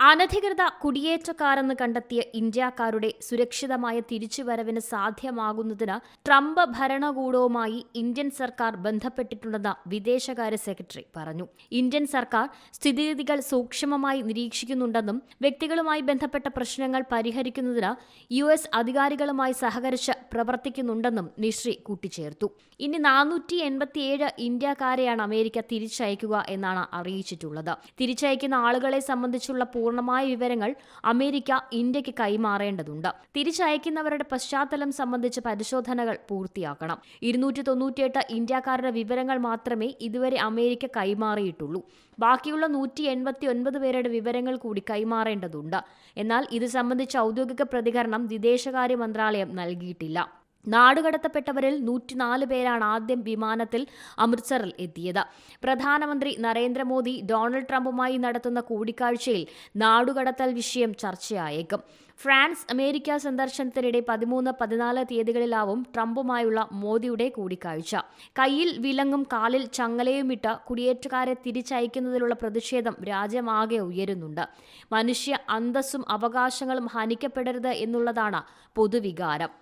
അനധികൃത കുടിയേറ്റക്കാരെന്ന് കണ്ടെത്തിയ ഇന്ത്യക്കാരുടെ സുരക്ഷിതമായ തിരിച്ചുവരവിന് സാധ്യമാകുന്നതിന് ട്രംപ് ഭരണകൂടവുമായി ഇന്ത്യൻ സർക്കാർ ബന്ധപ്പെട്ടിട്ടുണ്ടെന്ന് വിദേശകാര്യ സെക്രട്ടറി പറഞ്ഞു. ഇന്ത്യൻ സർക്കാർ സ്ഥിതിഗതികൾ സൂക്ഷ്മമായി നിരീക്ഷിക്കുന്നുണ്ടെന്നും വ്യക്തികളുമായി ബന്ധപ്പെട്ട പ്രശ്നങ്ങൾ പരിഹരിക്കുന്നതിന് യു എസ് അധികാരികളുമായി സഹകരിച്ച് പ്രവർത്തിക്കുന്നുണ്ടെന്നും നിശ്രി കൂട്ടിച്ചേർത്തു. ഇനി നാനൂറ്റി എൺപത്തിയേഴ് ഇന്ത്യക്കാരെയാണ് അമേരിക്ക തിരിച്ചയക്കുക എന്നാണ് അറിയിച്ചിട്ടുള്ളത്. തിരിച്ചയക്കുന്ന ആളുകളെ സംബന്ധിച്ചുള്ള പൂർണമായ വിവരങ്ങൾ അമേരിക്ക ഇന്ത്യയ്ക്ക് കൈമാറേണ്ടതുണ്ട്. തിരിച്ചയക്കുന്നവരുടെ പശ്ചാത്തലം സംബന്ധിച്ച പരിശോധനകൾ പൂർത്തിയാക്കണം. ഇരുന്നൂറ്റി തൊണ്ണൂറ്റിയെട്ട് ഇന്ത്യക്കാരുടെ വിവരങ്ങൾ മാത്രമേ ഇതുവരെ അമേരിക്ക കൈമാറിയിട്ടുള്ളൂ. ബാക്കിയുള്ള നൂറ്റി എൺപത്തി ഒൻപത് പേരുടെ വിവരങ്ങൾ കൂടി കൈമാറേണ്ടതുണ്ട്. എന്നാൽ ഇത് സംബന്ധിച്ച ഔദ്യോഗിക പ്രതികരണം വിദേശകാര്യ മന്ത്രാലയം നൽകിയിട്ടില്ല. നാടുകടത്തപ്പെട്ടവരിൽ നൂറ്റിനാല് പേരാണ് ആദ്യം വിമാനത്തിൽ അമൃത്സറിൽ എത്തിയത്. പ്രധാനമന്ത്രി നരേന്ദ്രമോദി ഡൊണാൾഡ് ട്രംപുമായി നടത്തുന്ന കൂടിക്കാഴ്ചയിൽ നാടുകടത്തൽ വിഷയം ചർച്ചയായേക്കും. ഫ്രാൻസ് അമേരിക്ക സന്ദർശനത്തിനിടെ പതിമൂന്ന് പതിനാല് തീയതികളിലാവും ട്രംപുമായുള്ള മോദിയുടെ കൂടിക്കാഴ്ച. കയ്യിൽ വിലങ്ങും കാലിൽ ചങ്ങലയുമിട്ട് കുടിയേറ്റക്കാരെ തിരിച്ചയക്കുന്നതിലുള്ള പ്രതിഷേധം രാജ്യമാകെ ഉയരുന്നുണ്ട്. മനുഷ്യ അന്തസ്സും അവകാശങ്ങളും ഹനിക്കപ്പെടരുത് എന്നുള്ളതാണ് പൊതുവികാരം.